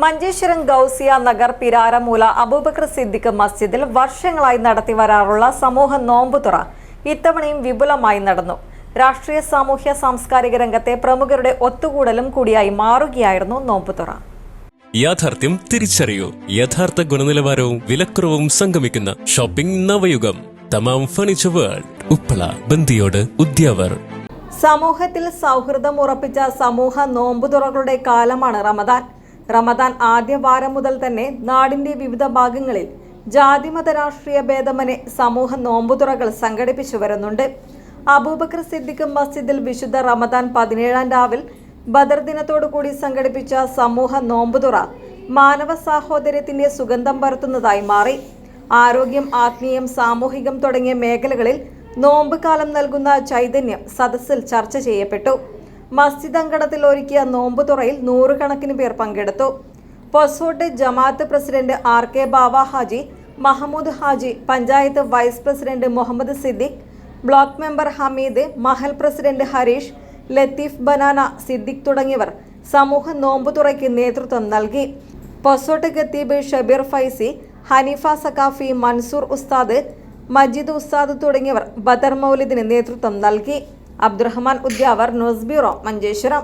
മഞ്ചേശ്വരം ഗൌസിയ നഗർ പിരാരമൂല അബൂബക്കർ സിദ്ദിഖ് മസ്ജിദിൽ വർഷങ്ങളായി നടത്തി വരാറുള്ള സമൂഹ നോമ്പുതുറ ഇത്തവണയും വിപുലമായി നടന്നു. രാഷ്ട്രീയ സാമൂഹ്യ സാംസ്കാരിക രംഗത്തെ പ്രമുഖരുടെ ഒത്തുകൂടലും കൂടിയായി മാറുകയായിരുന്നു നോമ്പുതുറ യാഥാർത്ഥ്യം തിരിച്ചറിയൂ. യഥാർത്ഥ ഗുണനിലവാരവും വിലക്കുറവും സംഗമിക്കുന്ന shopping Navayugam. Thamam furniture world. Uppala ബന്ദിയോട് Udyavar. സമൂഹത്തിൽ സൗഹൃദം ഉറപ്പിച്ച സമൂഹ നോമ്പുതുറകളുടെ കാലമാണ് റമദാൻ. റമദാൻ ആദ്യ വാരം മുതൽ തന്നെ നാടിന്റെ വിവിധ ഭാഗങ്ങളിൽ ജാതിമത രാഷ്ട്രീയ ഭേദമനെ സമൂഹ നോമ്പുതുറകൾ സംഘടിപ്പിച്ചു വരുന്നുണ്ട്. അബൂബക്കർ സിദ്ദിഖ് മസ്ജിദിൽ വിശുദ്ധ റമദാൻ പതിനേഴാം രാവിൽ ബദർ ദിനത്തോടു കൂടി സംഘടിപ്പിച്ച സമൂഹ നോമ്പുതുറ മാനവ സാഹോദര്യത്തിന്റെ സുഗന്ധം പരത്തുന്നതായി മാറി. ആരോഗ്യം ആത്മീയം സാമൂഹികം തുടങ്ങിയ മേഖലകളിൽ നോമ്പ് കാലം നൽകുന്ന ചൈതന്യം സദസ്സിൽ ചർച്ച ചെയ്യപ്പെട്ടു. മസ്ജിദ് അങ്കണത്തിൽ ഒരുക്കിയ നോമ്പ് തുറയിൽ നൂറുകണക്കിന് പേർ പങ്കെടുത്തു. Posot Jamaath president R K Bava Haji Mahmood Haji panchayat vice president Muhammad Siddique block member Hameed Mahal president Harish Latheef banana Siddique തുടങ്ങിയവർ സമൂഹ നോമ്പ് തുറയ്ക്ക് നേതൃത്വം നൽകി. പൊസോട്ട് ഖത്തീബ് ഷബീർ ഫൈസി ഹനീഫ സക്കാഫി മൻസൂർ ഉസ്താദ് മജീദ് ഉസ്താദ് തുടങ്ങിയവർ ബദർ മൗലിദിന് നേതൃത്വം നൽകി. Abdurahman Udyavar news bureau Manjeshwaram.